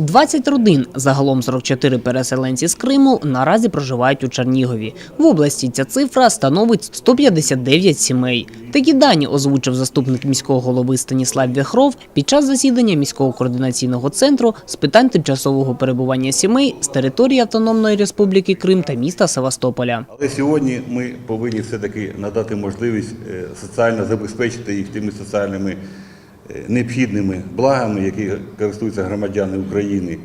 20 родин, загалом 44 переселенці з Криму, наразі проживають у Чернігові. В області ця цифра становить 159 сімей. Такі дані озвучив заступник міського голови Станіслав Вяхров під час засідання міського координаційного центру з питань тимчасового перебування сімей з території Автономної Республіки Крим та міста Севастополя. Але сьогодні ми повинні все-таки надати можливість е, соціально забезпечити їх тими соціальними необхідними благами, які користуються громадяни України,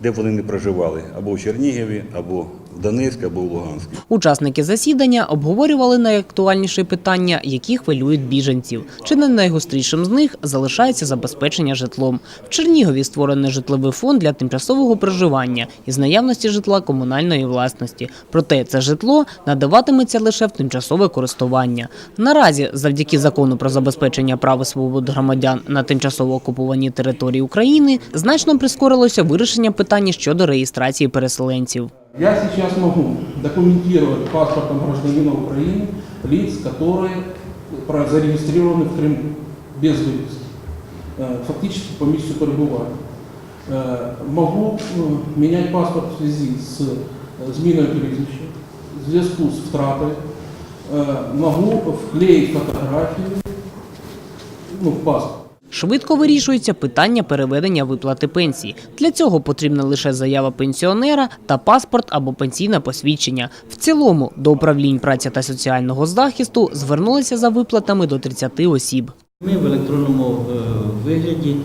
де б вони не проживали, або в Чернігові, або в Донецьку, або в Луганську. Учасники засідання обговорювали найактуальніші питання, які хвилюють біженців. Чи не найгострішим з них залишається забезпечення житлом. В Чернігові створений житловий фонд для тимчасового проживання із наявності житла комунальної власності. Проте це житло надаватиметься лише в тимчасове користування. Наразі, завдяки закону про забезпечення прав і свобод громадян на тимчасово окупованій території України, значно прискорилося вирішення питання щодо реєстрації переселенців. Я сейчас могу документировать паспортом гражданина Украины лиц, которые про- зарегистрированы в Крыму без выписки, э, фактически по месту пребывания. Э, Могу э, менять паспорт в связи с э, зміной прізвища, в зв'язку з втратою, Э, могу вклеить фотографію ну, в паспорт. Швидко вирішується питання переведення виплати пенсії. Для цього потрібна лише заява пенсіонера та паспорт або пенсійне посвідчення. В цілому до управлінь праці та соціального захисту звернулися за виплатами до 30 осіб. Ми в електронному е, вигляді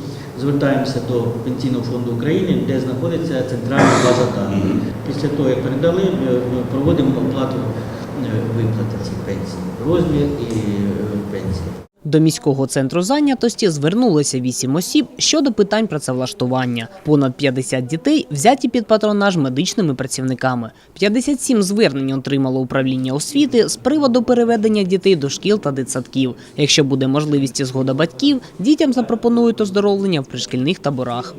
звертаємося до Пенсійного фонду України, де знаходиться центральна база даних. Після того, як передали, е, проводимо оплату е, виплати цих пенсій, розмір і пенсії. До міського центру зайнятості звернулося 8 осіб щодо питань працевлаштування. Понад 50 дітей взяті під патронаж медичними працівниками. 57 звернень отримало управління освіти з приводу переведення дітей до шкіл та дитсадків. Якщо буде можливість і згода батьків, дітям запропонують оздоровлення в пришкільних таборах.